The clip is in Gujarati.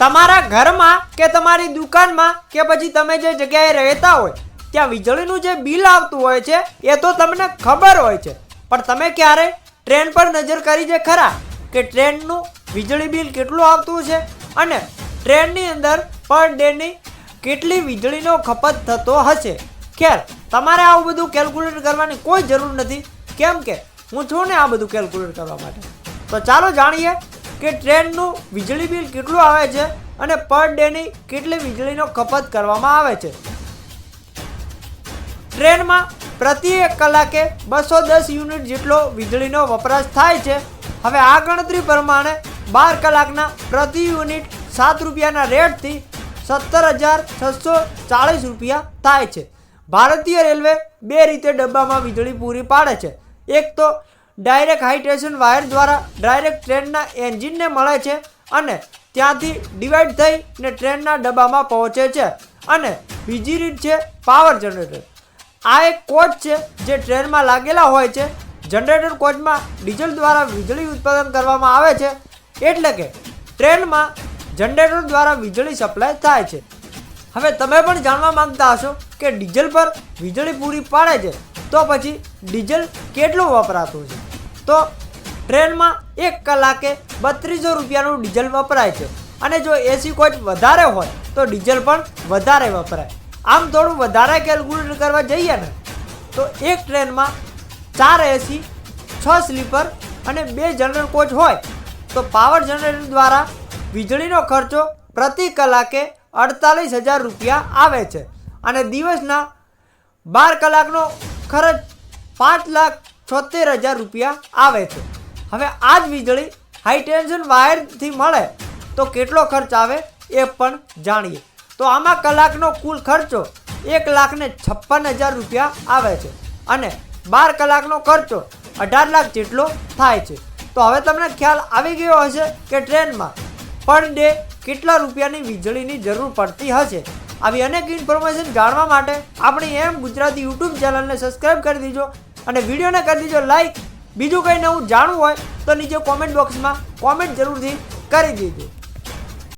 તમારા ઘરમાં કે તમારી દુકાનમાં કે પછી તમે જે જગ્યાએ રહેતા હોય, ત્યાં વીજળીનું જે બિલ આવતું હોય છે, એ તો તમને ખબર હોય છે. પણ તમે ક્યારે ટ્રેન પર નજર કરી છે ખરા કે ટ્રેનનું વીજળી બિલ કેટલું આવતું છે? અને ટ્રેનની અંદર પર ડેની કેટલી વીજળીનો ખપત થતો હશે? ખેર, તમારે આવું બધું કેલ્ક્યુલેટ કરવાની કોઈ જરૂર નથી. કેમ કે હું છું ને આ બધું કેલ્ક્યુલેટ કરવા માટે. તો ચાલો જાણીએ કે ટ્રેનનું વીજળી બિલ કેટલું આવે છે અને પર ડેની કેટલી વીજળીનો ખપત કરવામાં આવે છે? ટ્રેનમાં પ્રતિ એક કલાકે બસો દસ યુનિટ જેટલો વીજળીનો વપરાશ થાય છે. હવે આ ગણતરી પ્રમાણે બાર કલાકના પ્રતિ યુનિટ સાત રૂપિયાના રેટથી સત્તર હજાર છસો ચાળીસ રૂપિયા થાય છે. ભારતીય રેલવે બે રીતે ડબ્બામાં વીજળી પૂરી પાડે છે. એક તો ડાયરેક્ટ હાઈ વાયર દ્વારા ડાયરેક્ટ ટ્રેનના એન્જિનને મળે છે અને ત્યાંથી ડિવાઈડ થઈને ટ્રેનના ડબ્બામાં પહોંચે છે અને બીજી રીત છે પાવર જનરેટર આ એક કોચ છે જે ટ્રેનમાં લાગેલા હોય છે. જનરેટર કોચમાં ડીઝલ દ્વારા વીજળી ઉત્પાદન કરવામાં આવે છે. એટલે કે ટ્રેનમાં જનરેટર દ્વારા વીજળી સપ્લાય થાય છે. હવે તમે પણ જાણવા માંગતા હશો કે ડીઝલ પર વીજળી પૂરી પાડે છે તો પછી ડીઝલ કેટલું વપરાતું છે? તો ટ્રેનમાં એક કલાકે બત્રીસો રૂપિયાનું ડીઝલ વપરાય છે. અને જો એસી કોચ વધારે હોય, તો ડીઝલ પણ વધારે વપરાય. આમ થોડું વધારે કેલ્ક્યુલેટ કરવા જઈએ ને, તો એક ટ્રેનમાં ચાર એસી છ સ્લીપર અને બે જનરલ કોચ હોય, તો પાવર જનરેટર દ્વારા વીજળીનો ખર્ચો પ્રતિ કલાકે અડતાલીસ હજાર રૂપિયા આવે છે. અને દિવસના બાર કલાકનો ખર્ચ પાંચ લાખ છોતેર હજાર રૂપિયા આવે છે. હવે આ જ વીજળી હાઈ ટેન્શન વાયરથી મળે તો કેટલો ખર્ચ આવે એ પણ જાણીએ. તો આમાં કલાકનો કુલ ખર્ચો એક લાખ ને છપ્પન હજાર રૂપિયા આવે છે અને બાર કલાકનો ખર્ચો અઢાર લાખ જેટલો થાય છે. તો હવે તમને ખ્યાલ આવી ગયો હશે કે ટ્રેનમાં પર ડે કેટલા રૂપિયાની વીજળીની જરૂર પડતી હશે. આવી અનેક ઇન્ફોર્મેશન જાણવા માટે આપણી એમ ગુજરાતી યુટ્યુબ ચેનલને સબસ્ક્રાઈબ કરી દીજો. અને વિડીયોને કરી દીજો લાઈક બીજું કંઈ નવું જાણવું હોય તો નીચે કોમેન્ટ બોક્સમાં કોમેન્ટ જરૂરથી કરી દેજો.